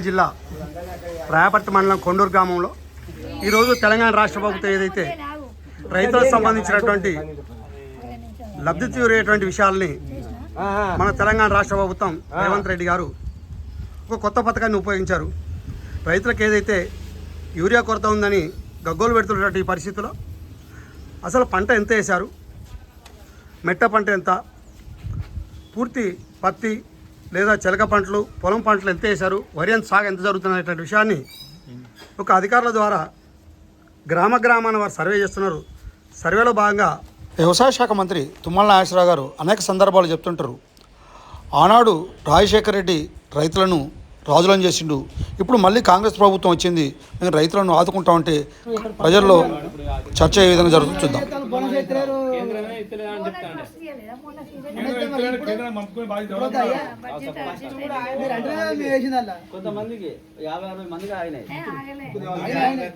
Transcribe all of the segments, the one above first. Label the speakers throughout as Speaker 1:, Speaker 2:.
Speaker 1: జిల్లా రాయపర్తి మండలం కొండూరు గ్రామంలో ఈరోజు తెలంగాణ రాష్ట్ర ప్రభుత్వం ఏదైతే రైతులకు సంబంధించినటువంటి లబ్ధి తీరేటువంటి విషయాల్ని మన తెలంగాణ రాష్ట్ర ప్రభుత్వం రేవంత్ రెడ్డి గారు ఒక కొత్త పథకాన్ని ఉపయోగించారు. రైతులకు ఏదైతే యూరియా కొరత ఉందని గగ్గోలు పెడుతున్నటువంటి ఈ పరిస్థితిలో అసలు పంట ఎంత వేశారు? మెట్ట పంట ఎంత? పూర్తి పత్తి లేదా చిలక పంటలు పొలం పంటలు ఎంత వేశారు వరి ఎంత సాగు ఎంత జరుగుతున్నటువంటి విషయాన్ని ఒక అధికారుల ద్వారా గ్రామ గ్రామాన్ని వారు సర్వే చేస్తున్నారు. సర్వేలో భాగంగా వ్యవసాయ శాఖ మంత్రి తుమ్మల నాగేశ్వరరావు గారు అనేక సందర్భాలు చెప్తుంటారు. ఆనాడు రాజశేఖర రెడ్డి రైతులను రాజులను చేసిండు. ఇప్పుడు మళ్ళీ కాంగ్రెస్ ప్రభుత్వం వచ్చింది. మేము రైతులను ఆదుకుంటామంటే ప్రజల్లో చర్చ ఏ విధంగా జరుగుతుందో చూద్దాం.
Speaker 2: కొంతమందికి యాభై అరవై మందికి ఆగినాయి. ఆగినాయి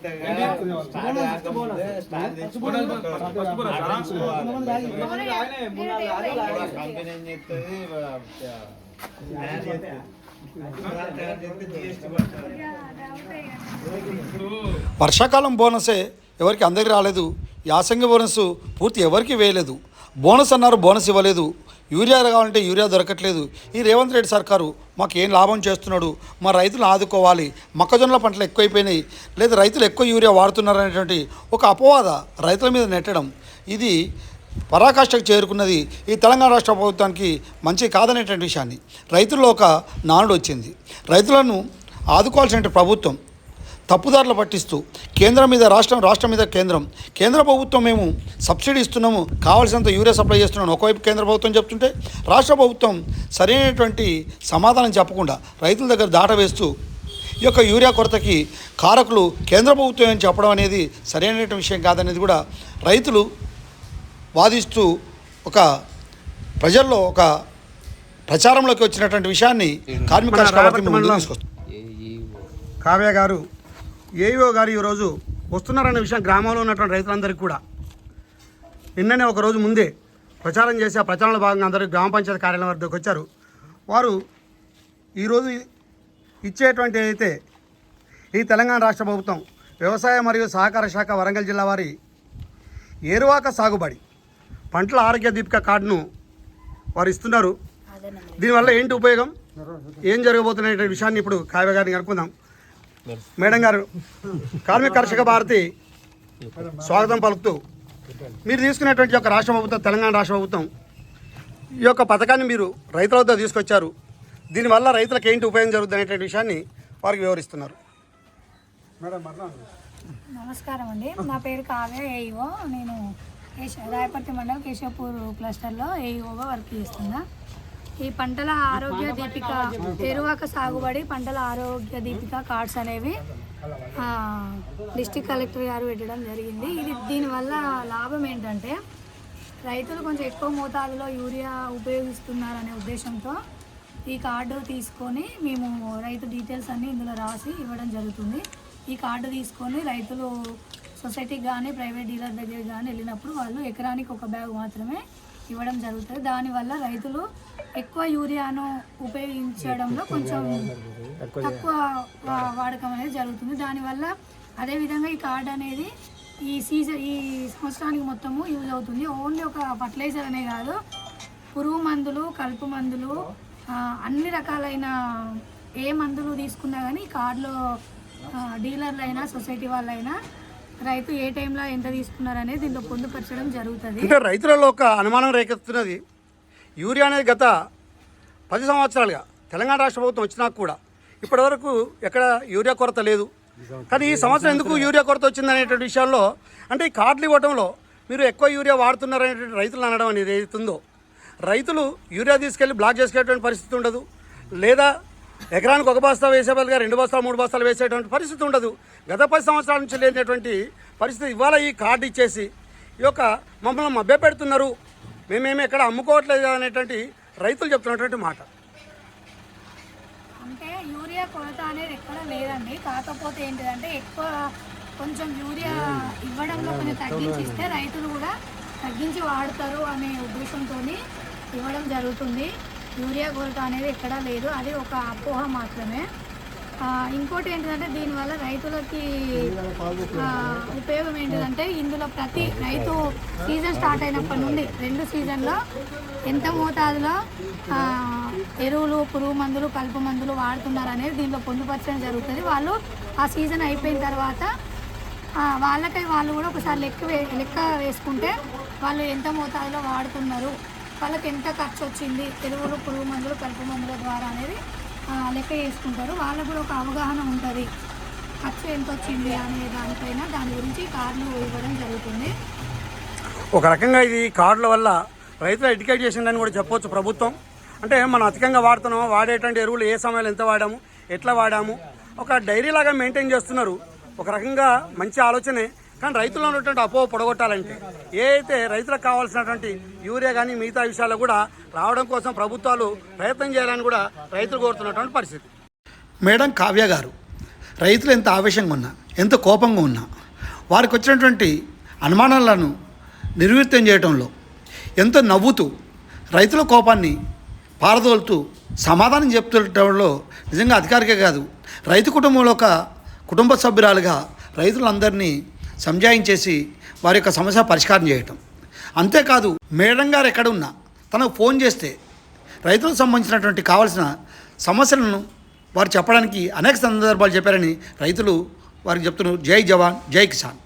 Speaker 1: వర్షాకాలం బోనసే ఎవరికి అందరికి రాలేదు. యాసంగి బోనస్ పూర్తి ఎవరికి వేయలేదు. బోనస్ అన్నారు బోనస్ ఇవ్వలేదు. యూరియా కావాలంటే యూరియా దొరకట్లేదు. ఈ రేవంత్ రెడ్డి సర్కారు మాకు ఏం లాభం చేస్తున్నాడు? మా రైతులు ఆదుకోవాలి. మొక్కజొన్నల పంటలు ఎక్కువైపోయినాయి. లేదా రైతులు ఎక్కువ యూరియా వాడుతున్నారు అనేటువంటి ఒక అపవాద రైతుల మీద నెట్టడం. ఇది పరాకాష్ఠకు చేరుకున్నది ఈ తెలంగాణ రాష్ట్ర ప్రభుత్వానికి మంచి కాదనేటువంటి విషయాన్ని. రైతుల్లో ఒక నానుడు వచ్చింది. రైతులను ఆదుకోవాల్సిన ప్రభుత్వం తప్పుదారులు పట్టిస్తూ కేంద్రం మీద రాష్ట్రం రాష్ట్రం మీద కేంద్రం. కేంద్ర ప్రభుత్వం మేము సబ్సిడీ ఇస్తున్నాము కావాల్సినంత యూరియా సప్లై చేస్తున్నాను ఒకవైపు కేంద్ర ప్రభుత్వం చెప్తుంటే రాష్ట్ర ప్రభుత్వం సరైనటువంటి సమాధానం చెప్పకుండా రైతుల దగ్గర దాట వేస్తూ ఈ యొక్క యూరియా కొరతకి కారకులు కేంద్ర ప్రభుత్వం అని చెప్పడం అనేది సరైనటువంటి విషయం కాదనేది కూడా రైతులు వాదిస్తూ ఒక ప్రజల్లో ఒక ప్రచారంలోకి వచ్చినటువంటి విషయాన్ని కార్మిక
Speaker 3: కావ్య గారు ఏఈఓ గారు ఈరోజు వస్తున్నారనే విషయం గ్రామంలో ఉన్నటువంటి రైతులందరికీ కూడా. నిన్ననే ఒక రోజు ముందే ప్రచారం చేసి ఆ ప్రచారంలో భాగంగా అందరూ గ్రామ పంచాయతీ కార్యాలయం వద్దకు వచ్చారు. వారు ఈరోజు ఇచ్చేటువంటి ఏదైతే ఈ తెలంగాణ రాష్ట్ర ప్రభుత్వం వ్యవసాయ మరియు సహకార శాఖ వరంగల్ జిల్లా వారి ఏరువాక సాగుబడి పంటల ఆరోగ్య దీపిక కార్డును వారు ఇస్తున్నారు. దీనివల్ల ఏంటి ఉపయోగం? ఏం జరగబోతున్న విషయాన్ని ఇప్పుడు కావ్య గారిని కనుక్కుందాం. మేడం గారు కార్మిక కర్షక భారతి స్వాగతం పలుకుతూ మీరు తీసుకున్నటువంటి యొక్క రాష్ట్ర ప్రభుత్వం తెలంగాణ రాష్ట్ర ప్రభుత్వం ఈ యొక్క పథకాన్ని మీరు రైతుల వద్ద తీసుకొచ్చారు. దీనివల్ల రైతులకు ఏంటి ఉపయోగం జరుగుతుంది అనేటువంటి విషయాన్ని వారికి వివరిస్తున్నారు.
Speaker 4: నమస్కారం అండి. నా పేరు కావ్య ఏఈఓ నేను రాయపర్తి మండలం కేశవపూర్ క్లస్టర్లో ఏఈఓగా వర్క్ చేస్తున్నా. ఈ పంటల ఆరోగ్య దీపిక తెరువాక సాగుబడి పంటల ఆరోగ్య దీపిక కార్డ్స్ అనేవి డిస్ట్రిక్ట్ డిస్టిక్ కలెక్టర్ గారు పెట్టడం జరిగింది. ఇది దీనివల్ల లాభం ఏంటంటే రైతులు కొంచెం ఎక్కువ మోతాదులో యూరియా ఉపయోగిస్తున్నారనే ఉద్దేశంతో ఈ కార్డు తీసుకొని మేము రైతు డీటెయిల్స్ అన్నీ ఇందులో రాసి ఇవ్వడం జరుగుతుంది. ఈ కార్డు తీసుకొని రైతులు సొసైటీకి కానీ ప్రైవేట్ డీలర్ దగ్గర కానీ వెళ్ళినప్పుడు వాళ్ళు ఎకరానికి ఒక బ్యాగ్ మాత్రమే ఇవ్వడం జరుగుతుంది. దానివల్ల రైతులు ఎక్కువ యూరియాను ఉపయోగించడంలో కొంచెం తక్కువ వాడకం అనేది జరుగుతుంది. దానివల్ల అదేవిధంగా ఈ కార్డు అనేది ఈ సీజన్ ఈ సంవత్సరానికి మొత్తము యూజ్ అవుతుంది. ఓన్లీ ఒక ఫర్టిలైజర్ అనే కాదు పురుగు మందులు కలుపు మందులు అన్ని రకాలైన ఏ మందులు తీసుకున్నా కానీ ఈ కార్డులో ఆ, డీలర్లు అయినా సొసైటీ వాళ్ళైనా రైతు ఏ టైంలో ఎంత తీసుకున్నారు అనేది దీంట్లో పొందుపరచడం జరుగుతుంది.
Speaker 3: అంటే రైతులలో ఒక అనుమానం రేకెత్తున్నది యూరియా అనేది గత పది సంవత్సరాలుగా తెలంగాణ రాష్ట్ర ప్రభుత్వం వచ్చినా కూడా ఇప్పటివరకు ఎక్కడ యూరియా కొరత లేదు. కానీ ఈ సంవత్సరం ఎందుకు యూరియా కొరత వచ్చింది అనేటువంటి విషయాల్లో అంటే ఈ కార్డులు ఇవ్వడంలో మీరు ఎక్కువ యూరియా వాడుతున్నారనేటువంటి రైతులు అనడం అనేది ఏదైతుందో. రైతులు యూరియా తీసుకెళ్ళి బ్లాక్ చేసుకునేటువంటి పరిస్థితి ఉండదు. లేదా ఎకరానికి ఒక బస్తా వేసే బదులుగా రెండు బస్తాలు మూడు బస్తాలు వేసేటువంటి పరిస్థితి ఉండదు. గత పది సంవత్సరాల నుంచి లేనటువంటి పరిస్థితి ఇవాళ ఈ కార్డు ఇచ్చేసి ఈ యొక్క మమ్మల్ని మభ్య పెడుతున్నారు. మేమేమి ఎక్కడ అమ్ముకోవట్లేదు అనేటువంటి రైతులు చెప్తున్నటువంటి మాట.
Speaker 4: అంటే యూరియా కొరత అనేది ఎక్కడ లేదండి. కాకపోతే ఏంటిదంటే ఎక్కువ కొంచెం యూరియా ఇవ్వడంలో కొంచెం తగ్గించి ఇస్తే రైతులు కూడా తగ్గించి వాడతారు అనే ఉద్దేశంతో ఇవ్వడం జరుగుతుంది. యూరియా కొరత అనేది ఎక్కడా లేదు. అది ఒక అపోహ మాత్రమే. ఇంకోటి ఏంటంటే దీనివల్ల రైతులకి ఉపయోగం ఏంటిదంటే ఇందులో ప్రతి రైతు సీజన్ స్టార్ట్ అయినప్పటి నుండి రెండు సీజన్లో ఎంత మోతాదులో ఎరువులు పురుగు మందులు కలుపు మందులు వాడుతున్నారు అనేది దీనిలో పొందుపరచడం జరుగుతుంది. వాళ్ళు ఆ సీజన్ అయిపోయిన తర్వాత వాళ్ళకై వాళ్ళు కూడా ఒకసారి లెక్క వే లెక్క వేసుకుంటే వాళ్ళు ఎంత మోతాదులో వాడుతున్నారు. వాళ్ళకి ఎంత ఖర్చు వచ్చింది ఎరువులు పురుగు మందులు కలుపు మందుల ద్వారా అనేది లెక్క వేసుకుంటారు వాళ్ళకు కూడా ఒక అవగాహన ఉంటుంది. ఖర్చు ఎంత వచ్చింది అనే దానిపైన దాని గురించి కార్డులు ఇవ్వడం జరుగుతుంది.
Speaker 3: ఒక రకంగా ఇది కార్డుల వల్ల రైతులు ఎడ్యుకేట్ చేసిందని కూడా చెప్పొచ్చు ప్రభుత్వం. అంటే మనం అధికంగా వాడుతున్నాం వాడేటువంటి ఎరువులు ఏ సమయంలో ఎంత వాడాము? ఎట్లా వాడాము? ఒక డైరీ లాగా మెయింటైన్ చేస్తున్నారు. ఒక రకంగా మంచి ఆలోచనే. కానీ రైతుల్లో ఉన్నటువంటి అపోహ పొడగొట్టాలంటే ఏ అయితే రైతులకు కావాల్సినటువంటి యూరియా కానీ మిగతా విషయాలు కూడా రావడం కోసం ప్రభుత్వాలు ప్రయత్నం చేయాలని కూడా రైతులు కోరుతున్నటువంటి పరిస్థితి.
Speaker 1: మేడం కావ్య గారు రైతులు ఎంత ఆవేశంగా ఉన్నా ఎంత కోపంగా ఉన్నా వారికి వచ్చినటువంటి అనుమానాలను నిర్వృత్తం చేయడంలో ఎంతో నవ్వుతూ రైతుల కోపాన్ని పారదోలుతూ సమాధానం చెప్తుండటంలో నిజంగా అధికారికే కాదు రైతు కుటుంబంలో ఒక కుటుంబ సభ్యురాలుగా రైతులందరినీ సంజాయించేసి వారి యొక్క సమస్య పరిష్కారం చేయటం. అంతేకాదు మేడం గారు ఎక్కడున్నా తనకు ఫోన్ చేస్తే రైతులకు సంబంధించినటువంటి కావాల్సిన సమస్యలను వారు చెప్పడానికి అనేక సందర్భాలు చెప్పారని రైతులు వారికి చెప్తున్నారు. జై జవాన్ జై కిసాన్.